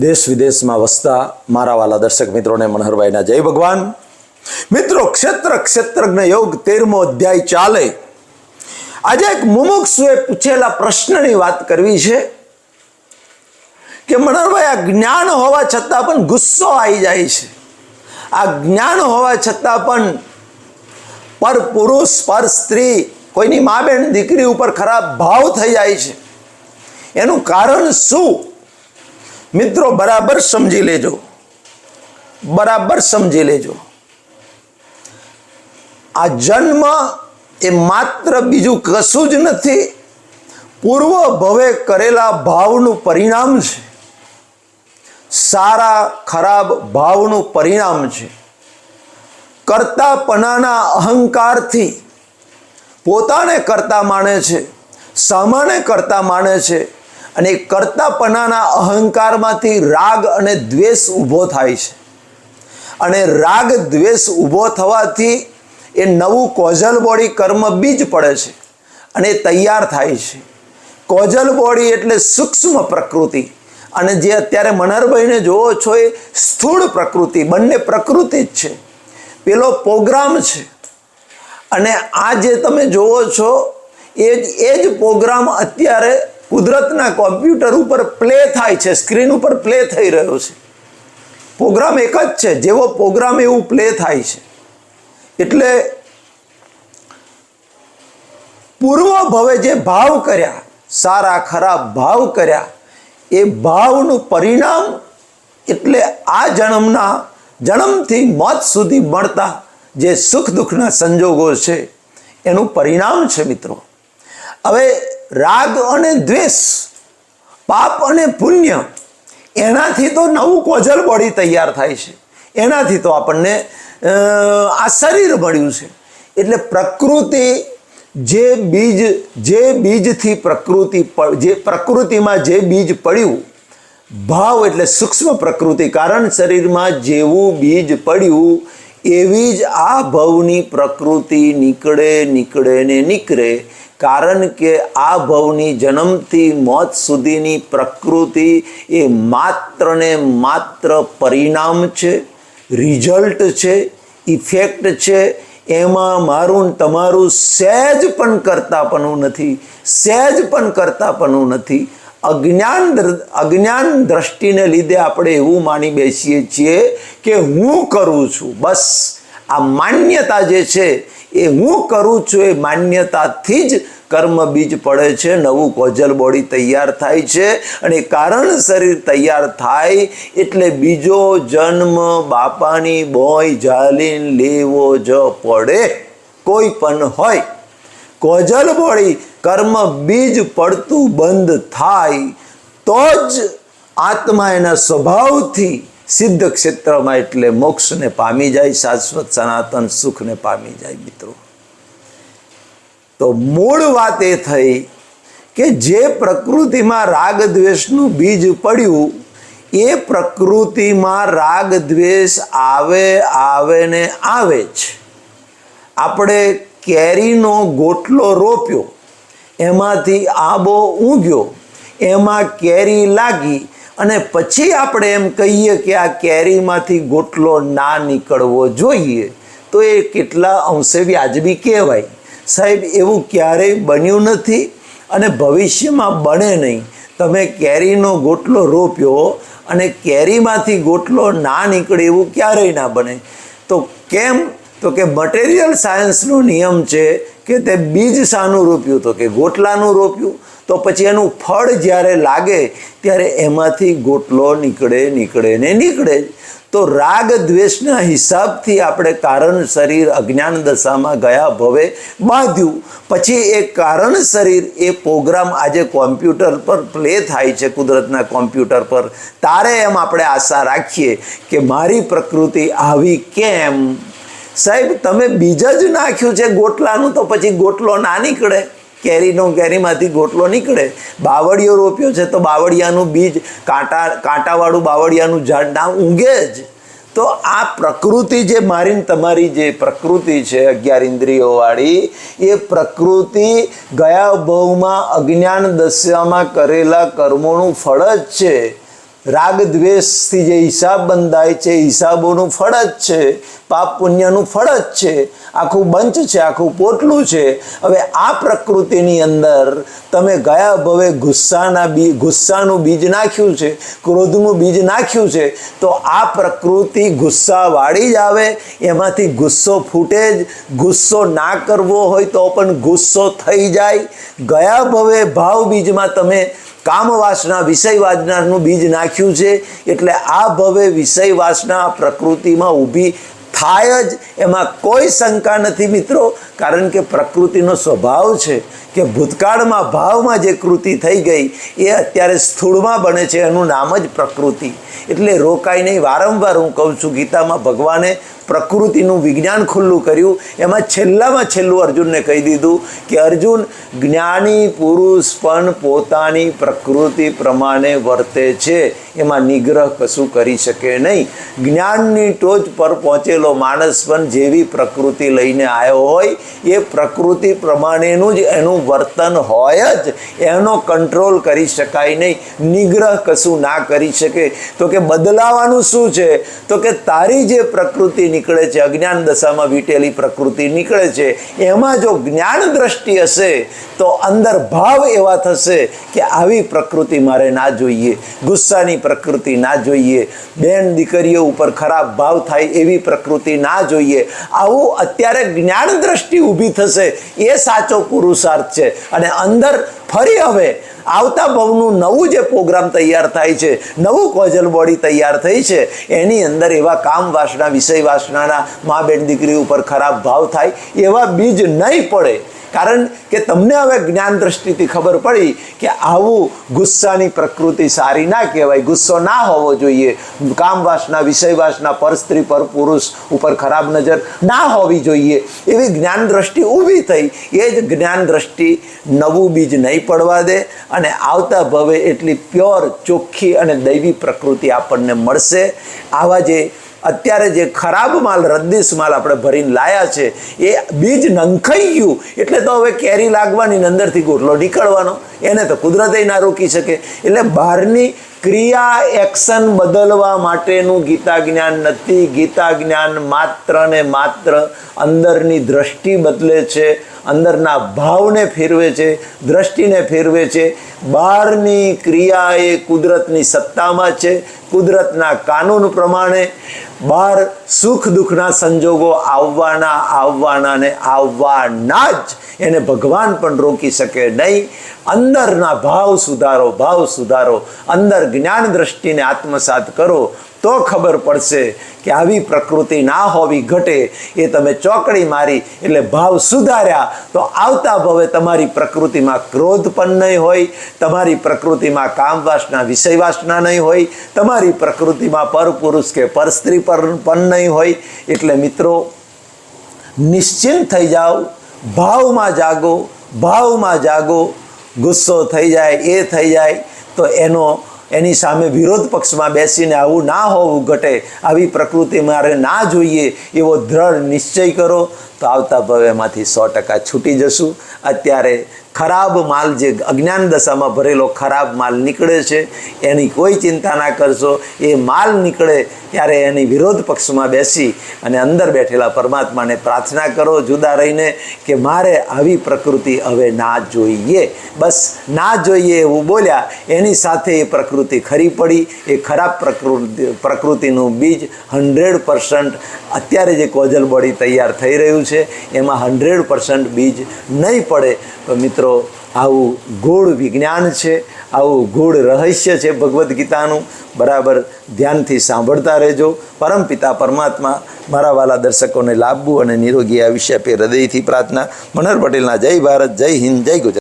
દેશ વિદેશમાં વસતા મારા વાલા દર્શક મિત્રોને મનહરભાઈના જય ભગવાન. મિત્રો, ક્ષેત્ર, ક્ષેત્રજ્ઞ યોગ તેરમો અધ્યાય ચાલે. આજે એક મુમુક્ષુએ પૂછેલા પ્રશ્નની વાત કરવી છે કે મનહરભાઈ, આ જ્ઞાન હોવા છતાં પણ ગુસ્સો આવી જાય છે. આ જ્ઞાન હોવા છતાં પણ પર પુરુષ, પર સ્ત્રી કોઈની મા બેન દીકરી ઉપર ખરાબ ભાવ થઈ જાય છે. એનું કારણ શું? મિત્રો, બરાબર સમજી લેજો. બરાબર સમજી લેજો. આ જન્મ એ માત્ર બીજું કશું જ નથી, પૂર્વ ભવે કરેલા ભાવનું પરિણામ છે. સારા, ખરાબ ભાવનું પરિણામ છે. કરતાપણાના અહંકારથી પોતાને કરતા માને છે સામાને કરતા માને છે અને કરતાપણાના અહંકારમાંથી રાગ અને દ્વેષ ઊભો થાય છે. અને રાગ, દ્વેષ ઊભો થવાથી એ નવું કોઝલ બોડી કર્મ બીજ પડે છે અને તૈયાર થાય છે. કોઝલ બોડી એટલે સૂક્ષ્મ પ્રકૃતિ. અને જે અત્યારે મનહરભાઈને જોવો છો એ સ્થૂળ પ્રકૃતિ, બંને પ્રકૃતિ જ છે. પેલો પ્રોગ્રામ છે. અને આ જે તમે જોવો છો એ એ જ પ્રોગ્રામ અત્યારે કુદરતના કોમ્પ્યુટર ઉપર પ્લે થાય છે સ્ક્રીન ઉપર પ્લે થઈ રહ્યો છે. પ્રોગ્રામ એક જ છે, જેવો પ્રોગ્રામ એવું પ્લે થાય છે. એટલે પૂર્વ ભવે જે ભાવ કર્યા, સારા ખરાબ ભાવ કર્યા, એ ભાવનું પરિણામ એટલે આ જન્મના, જન્મથી મોત સુધી મળતા જે સુખ દુઃખના સંજોગો છે, એનું પરિણામ છે મિત્રો. હવે રાગ અને દ્વેષ, પાપ અને પુણ્ય, એનાથી તો નવું કોજલ બોડી તૈયાર થાય છે. એનાથી તો આપણને આ શરીર મળ્યું છે. એટલે પ્રકૃતિ જે બીજ, જે બીજથી પ્રકૃતિ જે પ્રકૃતિમાં જે બીજ પડ્યું, ભાવ એટલે સૂક્ષ્મ પ્રકૃતિ, કારણ શરીરમાં જેવું બીજ પડ્યું એવી જ આ ભવની પ્રકૃતિ નીકળે નીકળે ને નીકળે, કારણ કે આ ભવની જન્મથી મોત સુધીની પ્રકૃતિ એ માત્ર ને માત્ર પરિણામ છે, રિઝલ્ટ છે, ઇફેક્ટ છે, એમાં મારું તમારું સહેજ પણ કરતાપણું નથી, સહેજ પણ કરતાપણું નથી. અજ્ઞાન અજ્ઞાન દ્રષ્ટિને લીધે આપણે એવું માની બેસીએ છીએ કે હું કરું છું, બસ. આ માન્યતા જે છે, એ હું કરું છું, એ માન્યતાથી જ કર્મ બીજ પડે છે, નવું કોજલ બોડી તૈયાર થાય છે અને કારણ શરીર તૈયાર થાય એટલે બીજો જન્મ બાપાની બોય જાલીન લેવો જ પડે. કોઈ પણ હોય કોજલ બોડી કર્મ બીજ પડતું બંધ થાય, તો જ આત્મા એના સ્વભાવથી સિદ્ધ ક્ષેત્રમાં એટલે મોક્ષને પામી જાય, શાશ્વત સનાતન સુખને પામી જાય મિત્રો. તો મૂળ વાત એ થઈ કે જે પ્રકૃતિમાં રાગ દ્વેષનું બીજ પડ્યું, એ પ્રકૃતિમાં રાગ દ્વેષ આવે આવે ને આવે જ. આપણે કેરીનો ગોટલો રોપ્યો. એમાંથી આબો ઊંઘ્યો. એમાં કેરી લાગી અને પછી આપણે એમ કહીએ કે આ કેરીમાંથી ગોટલો ના નીકળવો જોઈએ. તો એ કેટલા અંશે વ્યાજબી કહેવાય. સાહેબ, એવું ક્યારેય બન્યું નથી અને ભવિષ્યમાં બને નહીં. તમે કેરીનો ગોટલો રોપ્યો અને કેરીમાંથી ગોટલો ના નીકળે એવું ક્યારેય ના બને. તો કેમ તો કે મટીરિયલ સાયન્સનો નિયમ છે કે તે બીજ શાનું રોપ્યું, તો કે ગોટલાનું રોપ્યું. તો પછી એનું ફળ જ્યારે લાગે, ત્યારે એમાંથી ગોટલો નીકળે નીકળે ને નીકળે તો રાગ દ્વેષના હિસાબથી આપણે કારણ શરીર અજ્ઞાન દશામાં ગયા ભવે બાંધ્યું. પછી એ કારણ શરીર, એ પ્રોગ્રામ આજે કોમ્પ્યુટર પર પ્લે થાય છે, કુદરતના કોમ્પ્યુટર પર. તારે એમ આપણે આશા રાખીએ કે મારી પ્રકૃતિ આવી કેમ? સાહેબ, તમે બીજ જ નાખ્યું છે ગોટલાનું, તો પછી ગોટલો ના નીકળે. કેરીનો, કેરીમાંથી ગોટલો નીકળે. બાવળિયો રોપ્યો છે, તો બાવળિયાનું બીજ, કાંટા, કાંટાવાળું બાવળિયાનું ઝાડ ના ઊંઘે જ. તો આ પ્રકૃતિ જે મારી તમારી જે પ્રકૃતિ છે, અગિયાર ઇન્દ્રિયોવાળી એ પ્રકૃતિ ગયા ભવમાં અજ્ઞાન દશામાં કરેલા કર્મોનું ફળ જ છે. રાગ દ્વેષથી જે હિસાબ બંધાય છે હિસાબોનું ફળ જ છે, પાપ પુણ્યનું ફળ જ છે, આખું બંચ છે, આખું પોટલું છે. હવે આ પ્રકૃતિની અંદર તમે ગયા ભવે ગુસ્સાના બી, ગુસ્સાનું બીજ નાખ્યું છે, ક્રોધનું બીજ નાખ્યું છે, તો આ પ્રકૃતિ ગુસ્સા વાળી જ આવે, એમાંથી ગુસ્સો ફૂટે જ. ગુસ્સો ના કરવો હોય તો પણ ગુસ્સો થઈ જાય. ગયા ભવે ભાવ બીજમાં તમે કામ વાસના વિષય વાસનાનું બીજ નાખ્યું છે, એટલે આ ભવે વિષય વાસના પ્રકૃતિમાં ઊભી થાય જ. એમાં કોઈ શંકા નથી મિત્રો, કારણ કે પ્રકૃતિનો સ્વભાવ છે કે ભૂતકાળમાં ભાવમાં જે કૃતિ થઈ ગઈ, એ અત્યારે સ્થૂળમાં બને છે, એનું નામ જ પ્રકૃતિ. એટલે રોકાઈ નહીં. વારંવાર હું કહું છું, ગીતામાં ભગવાને પ્રકૃતિનું વિજ્ઞાન ખુલ્લું કર્યું. એમાં છેલ્લામાં છેલ્લું અર્જુનને કહી દીધું કે, અર્જુન, જ્ઞાની પુરુષ પણ પોતાની પ્રકૃતિ પ્રમાણે વર્તે છે. એમાં નિગ્રહ કશું કરી શકે નહીં. જ્ઞાનની ટોચ પર પહોંચેલો માણસ પણ જેવી પ્રકૃતિ લઈને આવ્યો હોય, એ પ્રકૃતિ પ્રમાણેનું જ એનું વર્તન હોય જ. એનો કંટ્રોલ કરી શકાય નહીં. નિગ્રહ કશું ના કરી શકે. તો કે, બદલાવાનું શું છે? તો કે, તારી જે પ્રકૃતિ નીકળે છે, અજ્ઞાન દશામાં વીટેલી પ્રકૃતિ નીકળે છે, એમાં જો જ્ઞાન દ્રષ્ટિ હશે, તો અંદર ભાવ એવા થશે કે આવી પ્રકૃતિ મારે ના જોઈએ, ગુસ્સાની પ્રકૃતિ ના જોઈએ, બેન દીકરીઓ ઉપર ખરાબ ભાવ થાય એવી પ્રકૃતિ ના જોઈએ. આવું અત્યારે જ્ઞાન દ્રષ્ટિ ઊભી થશે, એ સાચો પુરુષાર્થ છે. અને અંદર ફરી હવે આવતા ભવનું નવું જે પ્રોગ્રામ તૈયાર થાય છે, નવું કોજલ બોડી તૈયાર થઈ છે, એની અંદર એવા કામ વાસના વિષય વાસનાના મા બેન દીકરી ઉપર ખરાબ ભાવ થાય, એવા બીજ નહીં પડે. કારણ કે તમને હવે જ્ઞાન દ્રષ્ટિથી ખબર પડી કે આવું ગુસ્સાની પ્રકૃતિ સારી ના કહેવાય, ગુસ્સો ના હોવો જોઈએ. કામવાસના વિષયવાસના પર સ્ત્રી, પર પુરુષ ઉપર ખરાબ નજર ના હોવી જોઈએ. એવી જ્ઞાન દ્રષ્ટિ ઊભી થઈ, એ જ જ્ઞાન દ્રષ્ટિ નવું બીજ નહીં પડવા દે. અને આવતા ભવે એટલી પ્યોર, ચોખ્ખી અને દૈવી પ્રકૃતિ આપણને મળશે. આવા જે અત્યારે જે ખરાબ માલ રદ્દીસ માલ આપણે ભરીને લાયા છે, એ બીજ નંખાઈ ગયું. એટલે તો હવે કેરી લાગવાની અંદરથી ગોટલો નીકળવાનો. એને તો કુદરતે ના રોકી શકે. એટલે બહારની ક્રિયા એક્શન બદલવા માટેનું ગીતા જ્ઞાન નથી. ગીતા જ્ઞાન માત્ર ને માત્ર અંદરની દ્રષ્ટિ બદલે છે, અંદરના ભાવને ફેરવે છે, દ્રષ્ટિને ફેરવે છે. બહારની ક્રિયા એ કુદરતની સત્તામાં છે કુદરતના કાનૂન પ્રમાણે બહાર સુખ દુઃખના સંજોગો આવવાના આવવાના ને આવવાના જ એને ભગવાન પણ રોકી શકે નહીં. અંદરના ભાવ સુધારો ભાવ સુધારો. અંદર જ્ઞાન દ્રષ્ટિને આત્મસાત કરો. તો ખબર પડશે કે આવી પ્રકૃતિ ના હોવી ઘટે. એ તમે ચોકડી મારી એટલે ભાવ સુધાર્યા. તો આવતા ભવે તમારી પ્રકૃતિમાં ક્રોધ પણ નહીં હોય, તમારી પ્રકૃતિમાં કામવાસના, વિષયવાસના નહીં હોય, તમારી પ્રકૃતિમાં પર પુરુષ કે પર સ્ત્રી પર પણ નહીં હોય. એટલે મિત્રો, નિશ્ચિંત થઈ જાઓ, ભાવમાં જાગો ભાવમાં જાગો, ગુસ્સો થઈ જાય, એ થઈ જાય. તો એનો એની સામે વિરોધ પક્ષમાં બેસીને આવું ના હોવું ઘટે, આવી પ્રકૃતિ મારે ના જોઈએ, એવો દ્રઢ નિશ્ચય કરો. તો આવતા ભવ્યમાંથી સો ટકા છૂટી જશું. અત્યારે ખરાબ માલ જે અજ્ઞાન દશામાં ભરેલો ખરાબ માલ નીકળે છે, એની કોઈ ચિંતા ના કરશો. એ માલ નીકળે ત્યારે એની વિરોધ પક્ષમાં બેસી અને અંદર બેઠેલા પરમાત્માને પ્રાર્થના કરો જુદા રહીને કે મારે આવી પ્રકૃતિ હવે ના જોઈએ. બસ ના જોઈએ એવું બોલ્યા. એની સાથે એ પ્રકૃતિ ખરી પડી. એ ખરાબ પ્રકૃતિ પ્રકૃતિનું બીજ હંડ્રેડ અત્યારે જે કોજલ બોડી તૈયાર થઈ રહ્યું છે, એમાં હંડ્રેડ પર્સન્ટ બીજ નહીં પડે. તો મિત્રો, આવું ગૂઢ વિજ્ઞાન છે, આવું ગૂઢ રહસ્ય છે ભગવદ્ ગીતાનું, બરાબર ધ્યાનથી સાંભળતા રહેજો. પરમપિતા પરમાત્મા, મારા વાલા દર્શકોને લાભવું અને નિરોગી આયુષ્ય આપે હૃદયથી પ્રાર્થના. મનોહર પટેલના જય ભારત, જય હિન્દ, જય ગુજરાત.